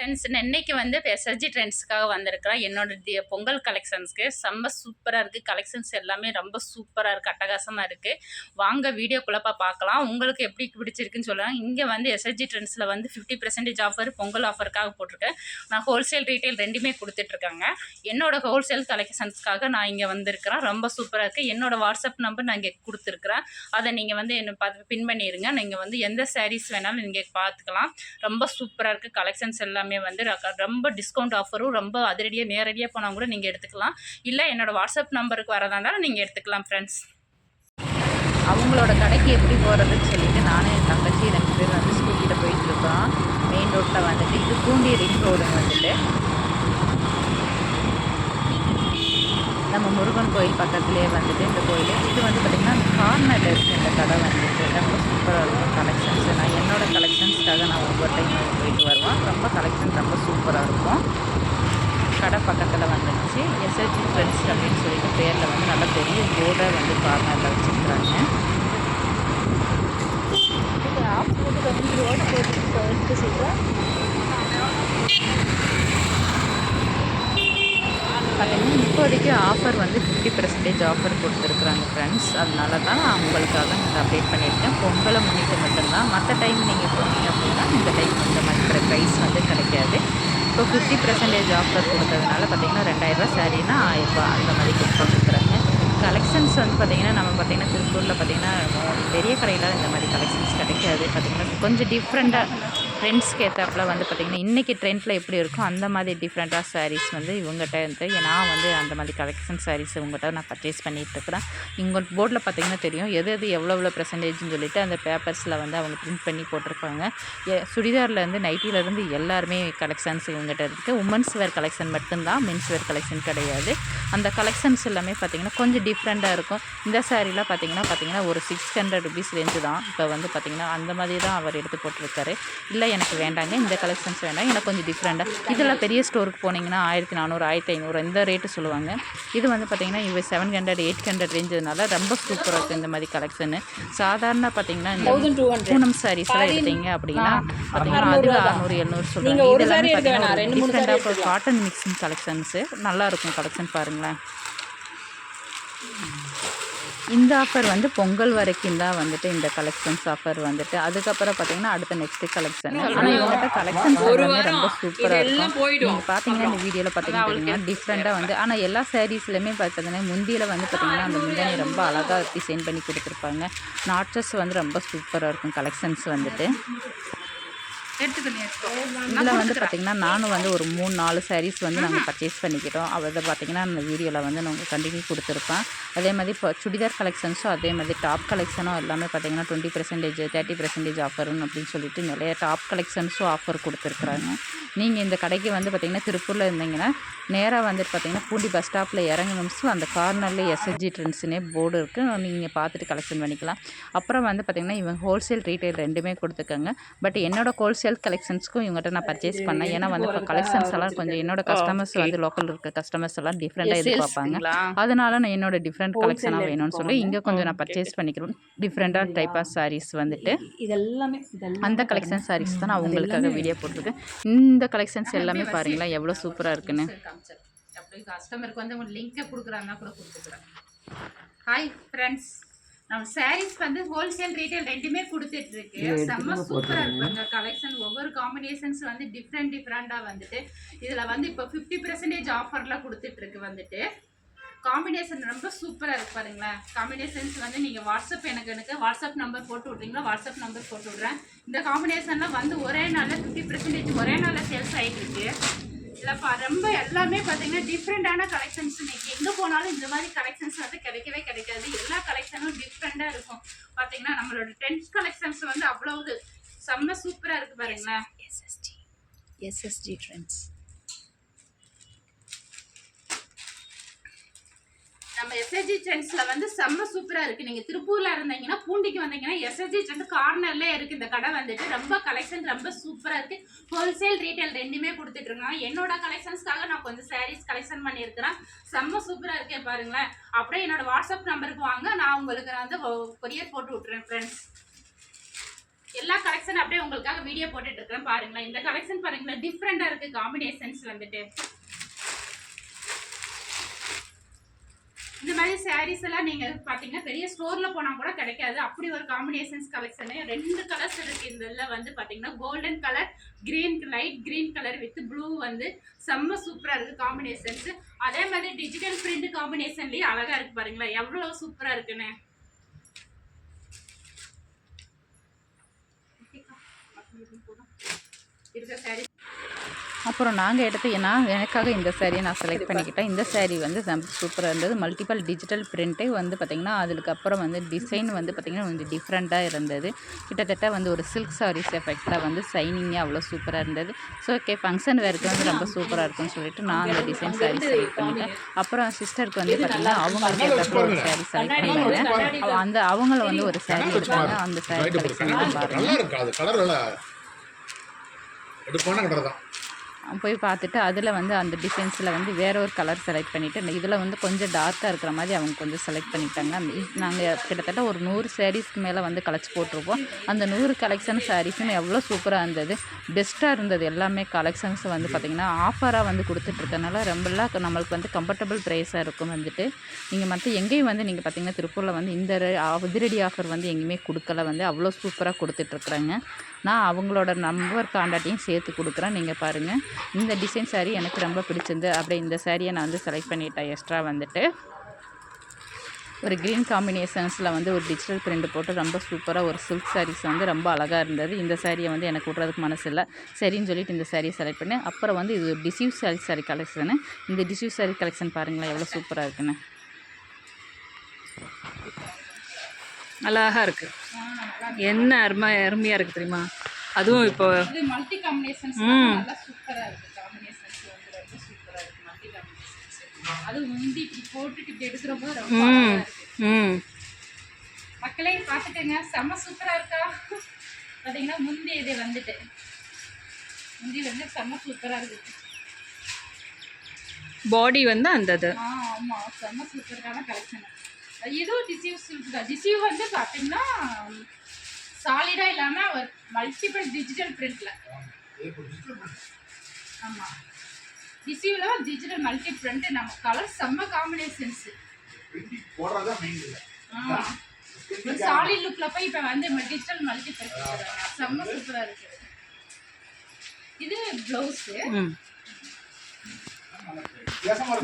Friends இன்னைக்கு வந்து SSG ட்ரெண்ட்ஸ்க்காக வந்திருக்கிறேன். என்னோட பொங்கல் கலெக்ஷன்ஸ்க்கு செம்ம சூப்பராக இருக்குது கலெக்ஷன்ஸ் எல்லாமே ரொம்ப சூப்பராக இருக்குது அட்டகாசமாக இருக்குது வாங்க வீடியோக்குள்ளப்பா பார்க்கலாம். உங்களுக்கு எப்படி பிடிச்சிருக்குன்னு சொல்லலாம் இங்கே வந்து எஸ்எஸ்ஜி ட்ரெண்ட்ஸில் வந்து ஃபிஃப்டி பர்சன்டேஜ் ஆஃபர் பொங்கல் ஆஃபருக்காக போட்டிருக்கேன். நான் ஹோல்சேல் ரீட்டைல் ரெண்டுமே கொடுத்துட்ருக்காங்க. என்னோட ஹோல்சேல் கலெக்ஷன்ஸ்க்காக நான் இங்கே வந்திருக்கிறேன். ரொம்ப சூப்பராக இருக்குது என்னோட வாட்ஸ்அப் நம்பர் நான் இங்கே கொடுத்துருக்குறேன். அதை நீங்கள் வந்து என்ன பார்த்து பின் பண்ணிடுங்க நீங்கள் வந்து எந்த சாரீஸ் வேணாலும் நீங்கள் பார்த்துக்கலாம். ரொம்ப சூப்பராக இருக்குது கலெக்ஷன்ஸ் எல்லாமே வந்து ரொம்ப டிஸ்கவுண்ட் ஆஃபரும் ரொம்ப அதிரடியாக நேரடியாக போனால் கூட நீங்கள் எடுத்துக்கலாம். இல்லை என்னோடய வாட்ஸ்அப் நம்பருக்கு வரதா இருந்தாலும் நீங்கள் எடுத்துக்கலாம் ஃப்ரெண்ட்ஸ் அவங்களோட கடைக்கு எப்படி போகிறதுன்னு சொல்லிட்டு நானும் என் தங்கச்சி ரெண்டு பேர் வந்து ஸ்கூட்டியில் போயிட்டுருக்கோம் மெயின் ரோட்டில் வந்துட்டு இது பூண்டி ரிங் ரோடு வந்துட்டு. நம்ம முருகன் கோயில் பக்கத்துலேயே வந்துட்டு இந்த கோயில். இது வந்து பார்த்திங்கன்னா கார்னரில் இருக்குது இந்த கடை வந்துட்டு. ரொம்ப சூப்பராக இருக்கும் கலெக்ஷன்ஸ் நான் என்னோடய கலெக்ஷன்ஸ்க்காக நான் ஒவ்வொரு டைம் போயிட்டு ரொம்ப கலெக்ஷன் ரொம்ப சூப்பராக இருக்கும். கடை பக்கத்தில் வந்துடுச்சு எஸ்ஹெச்சி ஃப்ரெண்ட்ஸ் அப்படின்னு சொல்லிட்டு பேரில் வந்து நல்ல பெரிய போர்டை வந்து கார்னரில் வச்சுருக்குறாங்க. ரோடு எடுத்து சொல்கிறேன் பார்த்தீங்கன்னா இப்போதைக்கு ஆஃபர் வந்து ஃபிஃப்டி பர்சன்டேஜ் ஆஃபர் கொடுத்துருக்குறாங்க ஃப்ரெண்ட்ஸ் அதனால தான் உங்களுக்காக இந்த அப்டேட் பண்ணியிருக்கேன். பொங்கலை முன்னிட்டு மட்டும்தான். மற்ற டைம் நீங்கள் போனீங்க அப்படின்னா இந்த டைம் இந்த மாதிரி ப்ரைஸ் வந்து கிடைக்காது இப்போ ஃபிஃப்டி பர்சன்டேஜ் ஆஃபர் கொடுத்ததுனால பார்த்தீங்கன்னா ரெண்டாயிரரூபா சாரீனா ஆயிரரூபா அந்த மாதிரி கொடுத்துருக்குறாங்க கலெக்ஷன்ஸ் வந்து பார்த்திங்கன்னா நம்ம பார்த்திங்கன்னா திருப்பூரில் பார்த்திங்கன்னா பெரிய கடையில் இந்த மாதிரி கலெக்ஷன்ஸ் கிடைக்காது. பார்த்திங்கன்னா கொஞ்சம் டிஃப்ரெண்ட்டாக ட்ரெண்ட்ஸ்க்கு ஏற்றாப்புல வந்து பார்த்திங்கன்னா இன்றைக்கி ட்ரெண்டில் எப்படி இருக்கோ அந்த மாதிரி டிஃப்ரெண்ட்டாக சாரீஸ் வந்து இவங்ககிட்ட இருந்து நான் வந்து அந்த மாதிரி கலெக்ஷன் சாரீஸ் இவங்ககிட்ட நான் பர்ச்சேஸ் பண்ணிகிட்ருக்குறேன் இவங்க போர்டில் பார்த்திங்கன்னா தெரியும் எது எது எவ்வளோ எவ்வளோ பர்சன்டேஜ்னு சொல்லிட்டு அந்த பேப்பர்ஸில் வந்து அவங்க ப்ரிண்ட் பண்ணி போட்டிருப்பாங்க. சுடிதார்லேருந்து நைட்டிலேருந்து எல்லாருமே கலெக்ஷன்ஸ் இவங்ககிட்ட இருக்குது உமன்ஸ் வேர் கலெக்ஷன் மட்டும்தான் மென்ஸ் வேர் கலெக்ஷன் கிடையாது. அந்த கலெக்ஷன்ஸ் எல்லாமே பார்த்திங்கன்னா கொஞ்சம் டிஃப்ரெண்ட்டாக இருக்கும். இந்த சாரீலாம் பார்த்திங்கன்னா பார்த்திங்கன்னா ஒரு சிக்ஸ் ஹண்ட்ரட் ருபீஸ் ரேஞ்சு தான். இப்போ வந்து பார்த்திங்கன்னா அந்த மாதிரி தான் அவர் எடுத்து போட்டிருக்காரு. இல்லை எனக்கு வேண்டாங்க. இந்த கலெக்ஷன்ஸ் வேண்டாம். எனக்கு கொஞ்சம் டிஃப்ரெண்ட்டாக இதெல்லாம் பெரிய ஸ்டோருக்கு போனீங்கன்னா ஆயிரத்தி நானூறு ஆயிரத்தி ஐநூறு இந்த ரேட்டு சொல்லுவாங்க. இது வந்து பார்த்திங்கன்னா இவ செவன் ஹண்ட்ரட் எயிட் ஹண்ட்ரட் ரேஞ்சதுனால ரொம்ப சூப்பராக இருக்குது இந்த மாதிரி கலெக்ஷனு சாதாரண பார்த்திங்கன்னா இந்த பூனம் சாரீஸ் எல்லாம் எடுத்தீங்க அப்படின்னா பார்த்தீங்கன்னா அதுக்கு அறநூறு எழுநூறு சொல்லுவாங்க ரெண்டு மூணு saree டிஃப்ரெண்டாக காட்டன் மிக்சிங் கலெக்ஷன்ஸு நல்லா இருக்கும் கலெக்ஷன் பாருங்களேன். இந்த ஆஃபர் வந்து பொங்கல் வரைக்கும் தான் வந்துட்டு இந்த கலெக்ஷன்ஸ் ஆஃபர் வந்துட்டு. அதுக்கப்புறம் பார்த்தீங்கன்னா அடுத்த நெக்ஸ்ட் கலெக்ஷன் ஆனால் இவங்ககிட்ட கலெக்ஷன்ஸ் எல்லாமே ரொம்ப சூப்பராக இருக்கும். நீங்கள் பார்த்தீங்கன்னா இந்த வீடியோவில் பார்த்தீங்கன்னா டிஃப்ரெண்ட்டாக வந்து ஆனால் எல்லா சாரீஸ்லையுமே பார்த்தீங்கன்னா முந்தியில் வந்து பார்த்தீங்கன்னா அந்த முந்தானி ரொம்ப அழகாக டிசைன் பண்ணி கொடுத்துருப்பாங்க. நாட்சஸ் வந்து ரொம்ப சூப்பராக இருக்கும் கலெக்ஷன்ஸ் வந்துட்டு. இதில் வந்து பார்த்திங்கன்னா நானும் வந்து ஒரு மூணு நாலு சாரீஸ் வந்து நாங்கள் பர்ச்சேஸ் பண்ணிக்கிட்டோம் அதை பார்த்திங்கன்னா அந்த வீடியோவில் வந்து நாங்கள் கண்டினியூ கொடுத்துருப்பேன். அதே மாதிரி இப்போ சுடிதார் கலெக்ஷன்ஸும் அதே மாதிரி டாப் கலெக்ஷனும் எல்லாமே பார்த்திங்கன்னா டுவெண்ட்டி பர்சன்டேஜ் தேர்ட்டி பர்சன்டேஜ் ஆஃபர்னு அப்படின்னு சொல்லிட்டு நிறைய டாப் கலெக்ஷன்ஸும் ஆஃபர் கொடுத்துருக்குறாங்க. நீங்கள் இந்த கடைக்கு வந்து பார்த்திங்கன்னா திருப்பூரில் இருந்தீங்கன்னா நேராக வந்துட்டு பார்த்திங்கன்னா பூண்டி பஸ் ஸ்டாப்பில் இறங்கணும் அந்த கார்னரில் எஸ்எஸ்ஜி ட்ரெண்ட்ஸ்னே போர்டு இருக்குது நீங்கள் பார்த்துட்டு கலெக்ஷன் பண்ணிக்கலாம். அப்புறம் வந்து பார்த்திங்கன்னா இவங்க ஹோல்சேல் ரீட்டைல் ரெண்டுமே கொடுத்துருக்காங்க. பட் என்னோட ஹோல்சேல் கலெக்ஷன்ஸ்க்கும் இவங்ககிட்ட நான் பர்ச்சேஸ் பண்ணேன். ஏன்னா வந்து இப்போ கலெக்ஷன்ஸ் எல்லாம் கொஞ்சம் என்னோட கஸ்டமர்ஸ் வந்து லோக்கல் இருக்க கஸ்டமர்ஸ் எல்லாம் டிஃப்ரெண்ட்டாக எதிர்பார்ப்பாங்க. அதனால நான் என்னோட டிஃப்ரெண்ட் கலெக்ஷனாக வேணும்னு சொல்லி இங்கே கொஞ்சம் நான் பர்ச்சேஸ் பண்ணிக்கிறேன். டிஃப்ரெண்ட்டாக டைப் ஆஃப் சாரீஸ் வந்துட்டு. அந்த கலெக்ஷன் சாரீஸ் தான் நான் உங்களுக்காக வீடியோ போட்டிருக்கேன். இந்த கலெக்ஷன்ஸ் எல்லாமே பாருங்களேன் எவ்வளோ சூப்பராக இருக்குன்னு. கஸ்டமருக்கு வந்து லிங்கை கொடுக்குறாங்கன்னா கூட கொடுத்துக்கிறேன். ஹாய் ஃப்ரெண்ட்ஸ் நம்ம சாரீஸ் வந்து ஹோல்சேல் ரீட்டைல் ரெண்டுமே கொடுத்துட்டு இருக்கு செம்ம சூப்பராக இருப்பாங்க கலெக்ஷன் ஒவ்வொரு காம்பினேஷன்ஸ் வந்து டிஃப்ரெண்ட் டிஃப்ரெண்ட்டாக வந்துட்டு. இதில் வந்து இப்போ ஃபிஃப்டி பர்சன்டேஜ் ஆஃபர்லாம் கொடுத்துட்டு இருக்கு வந்துட்டு. காம்பினேஷன் ரொம்ப சூப்பராக இருக்கு பாருங்களேன். காம்பினேஷன்ஸ் வந்து நீங்கள் வாட்ஸ்அப் எனக்கு எனக்கு வாட்ஸ்அப் நம்பர் போட்டு விட்றீங்களா? வாட்ஸ்அப் நம்பர் போட்டு விட்றேன். இந்த காம்பினேஷன்லாம் வந்து ஒரே நாளில் ஃபிஃப்டி பர்சன்டேஜ் ஒரே நாளில் சேல்ஸ் ஆகிட்டு இருக்கு இல்லைப்பா ரொம்ப எல்லாமே பார்த்தீங்கன்னா டிஃப்ரெண்ட்டான கலெக்ஷன்ஸ் இன்னைக்கு எங்கே போனாலும் இந்த மாதிரி கலெக்ஷன்ஸ் வந்து கிடைக்கவே கிடைக்காது. எல்லா கலெக்ஷனும் டிஃப்ரெண்ட்டாக இருக்கும். பார்த்தீங்கன்னா நம்மளோட டென்த் கலெக்ஷன்ஸ் வந்து அவ்வளவு செம்ம சூப்பராக இருக்குது பாருங்களேன். எஸ்எஸ்டி எஸ்எஸ்டி ட்ரெண்ட்ஸ் நம்ம எஸ்எஸ்ஜி ட்ரெண்ட்ஸில் வந்து செம்ம சூப்பராக இருக்குது நீங்கள் திருப்பூரில் இருந்தீங்கன்னா பூண்டிக்கு வந்தீங்கன்னா எஸ்எஸ்ஜி ட்ரெண்ட் கார்னர்லேயே இருக்குது இந்த கடை வந்துட்டு. ரொம்ப கலெக்ஷன் ரொம்ப சூப்பராக இருக்குது ஹோல்சேல் ரீட்டைல் ரெண்டுமே கொடுத்துட்ருக்காங்க. என்னோட கலெக்ஷன்ஸ்க்காக நான் கொஞ்சம் சாரீஸ் கலெக்ஷன் பண்ணியிருக்கிறேன். செம்ம சூப்பராக இருக்கே பாருங்களேன். அப்படியே என்னோட வாட்ஸ்அப் நம்பருக்கு வாங்க. நான் உங்களுக்கு வந்து கொரியர் போட்டு விட்றேன் ஃப்ரெண்ட்ஸ் எல்லா கலெக்ஷன் அப்படியே உங்களுக்காக வீடியோ போட்டுட்டு இருக்கிறேன் பாருங்களேன். இந்த கலெக்ஷன் பாருங்களேன் டிஃப்ரெண்டாக இருக்குது காம்பினேஷன்ஸ் வந்துட்டு. இந்த மாதிரி சாரீஸ் எல்லாம் நீங்க பாத்தீங்கன்னா பெரிய ஸ்டோர்ல போனா கூட கிடைக்காது. அப்படி ஒரு காம்பினேஷன்ஸ் கலெக்ஷன் ரெண்டு கலர்ஸ் இருக்கு. இந்த வந்து பாத்தீங்கன்னா golden colour green light green colour with blue வந்து செம்ம சூப்பரா இருக்கு காம்பினேஷன்ஸ் அதே மாதிரி டிஜிட்டல் பிரிண்ட் காம்பினேஷன்லயே அழகா இருக்கு பாருங்களேன் எவ்வளவு சூப்பரா இருக்குன்னு. இருக்க சாரி அப்புறம் நாங்கள் எடுத்து நான் எனக்காக இந்த சாரியை நான் செலக்ட் பண்ணிக்கிட்டேன். இந்த saree வந்து சூப்பராக இருந்தது. மல்டிபிள் டிஜிட்டல் பிரிண்ட்டே வந்து பார்த்திங்கன்னா அதுக்கப்புறம் வந்து டிசைன் வந்து பார்த்திங்கன்னா கொஞ்சம் டிஃப்ரெண்ட்டாக இருந்தது. கிட்டத்தட்ட வந்து ஒரு சில்க் சாரீஸ் எஃபெக்டில் வந்து சைனிங்காக அவ்வளோ சூப்பராக இருந்தது. ஸோ ஓகே ஃபங்க்ஷன் வேருக்கு வந்து ரொம்ப சூப்பராக இருக்கும்னு சொல்லிட்டு நான் அந்த டிசைன் saree செலக்ட் பண்ணிட்டேன். அப்புறம் சிஸ்டருக்கு வந்து பார்த்திங்கன்னா அவங்களுக்கு ஏற்ற ஒரு saree செலக்ட் பண்ணிட்டாங்க அந்த அவங்கள வந்து ஒரு saree கொடுத்தாங்க அந்த saree கலெக்ஷன் பாருங்கள் எடுப்பான தான் போய் பார்த்துட்டு அதில் வந்து அந்த டிசைன்ஸில் வந்து வேற ஒரு கலர் செலக்ட் பண்ணிவிட்டு இதில் வந்து கொஞ்சம் டார்க்காக இருக்கிற மாதிரி அவங்க கொஞ்சம் செலக்ட் பண்ணிட்டாங்க நாங்கள் கிட்டத்தட்ட ஒரு நூறு சாரீஸ்க்கு மேலே வந்து கலெக்ட் போட்டிருப்போம் அந்த நூறு கலெக்ஷன் சாரீஸும் எவ்வளோ சூப்பராக இருந்தது. பெஸ்ட்டாக இருந்தது எல்லாமே கலெக்ஷன்ஸ் வந்து பார்த்திங்கன்னா ஆஃபராக வந்து கொடுத்துட்ருக்கனால ரொம்பலாம் நம்மளுக்கு வந்து கம்ஃபர்டபுள் ப்ரைஸாக இருக்கும் வந்துட்டு. நீங்கள் மற்ற எங்கேயும் வந்து நீங்கள் பார்த்தீங்கன்னா திருப்பூரில் வந்து இந்த re- அதிரடி ஆஃபர் வந்து எங்கேயுமே கொடுக்கல வந்து அவ்வளோ சூப்பராக கொடுத்துட்ருக்குறாங்க. நான் அவங்களோட நம்பர் காண்டாக்டையும் சேர்த்து கொடுக்குறேன். நீங்கள் பாருங்கள் இந்த டிசைன் சாரீ எனக்கு ரொம்ப பிடிச்சிருந்து அப்படியே இந்த சாரியை நான் வந்து செலக்ட் பண்ணிட்டேன். எக்ஸ்ட்ரா வந்துட்டு. ஒரு க்ரீன் காம்பினேஷன்ஸில் வந்து ஒரு டிஜிட்டல் பிரிண்ட் போட்டு ரொம்ப சூப்பராக ஒரு சில்க் சாரீஸ் வந்து ரொம்ப அழகாக இருந்தது. இந்த சாரியை வந்து எனக்கு விட்றதுக்கு மனசு இல்லை சரின்னு சொல்லிட்டு இந்த சாரியை செலக்ட் பண்ணேன் அப்புறம் வந்து இது ஒரு டிசீவ் சாரி சாரி கலெக்ஷனு இந்த டிசீவ் சாரி கலெக்ஷன் பாருங்களேன் எவ்வளோ சூப்பராக இருக்குன்னு. அழகாக இருக்குது என்ன அருமை அருமையா இருக்கு தெரியுமா? அதுவும் இப்போ மல்டி காம்பினேஷன்ஸ் ம். நல்லா சூப்பரா இருக்கு. காம்பினேஷன்ஸ் வந்து ரொம்ப சூப்பரா இருக்கு. மல்டி காம்பினேஷன்ஸ் அது முந்தி இப்படி போட்டுட்டு இப்படி எடுக்கிறப்போ ரொம்ப ம். மக்களே பார்த்துட்டேங்க. செம்ம சூப்பரா இருக்கா? பாத்தீங்கன்னா முந்தி இது வந்துட்டு. முந்தி வந்து செம்ம சூப்பரா இருக்கு பாடி வந்து அந்த இது. ஆ ஆமா. செம்ம சூப்பரான கலெக்ஷன் இதுவும் சில்க் தான். டிசீவ் வந்து பார்த்தீங்கன்னா சாலிடா இல்லாம ஒரு மல்டிபிள் டிஜிட்டல் பிரிண்ட்ல ஆமா. டிசீவ்ல டிஜிட்டல் மல்டி பிரிண்ட் நம்ம கலர் செம்ம காம்பினேஷன்ஸ் ஒரு சாலிட் லுக்ல போய் இப்ப வந்து டிஜிட்டல் மல்டி பிரிண்ட் செம்ம சூப்பரா இருக்கு. இது பிளவுஸ்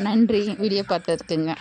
நன்றி. வீடியோ பார்த்ததுக்குங்க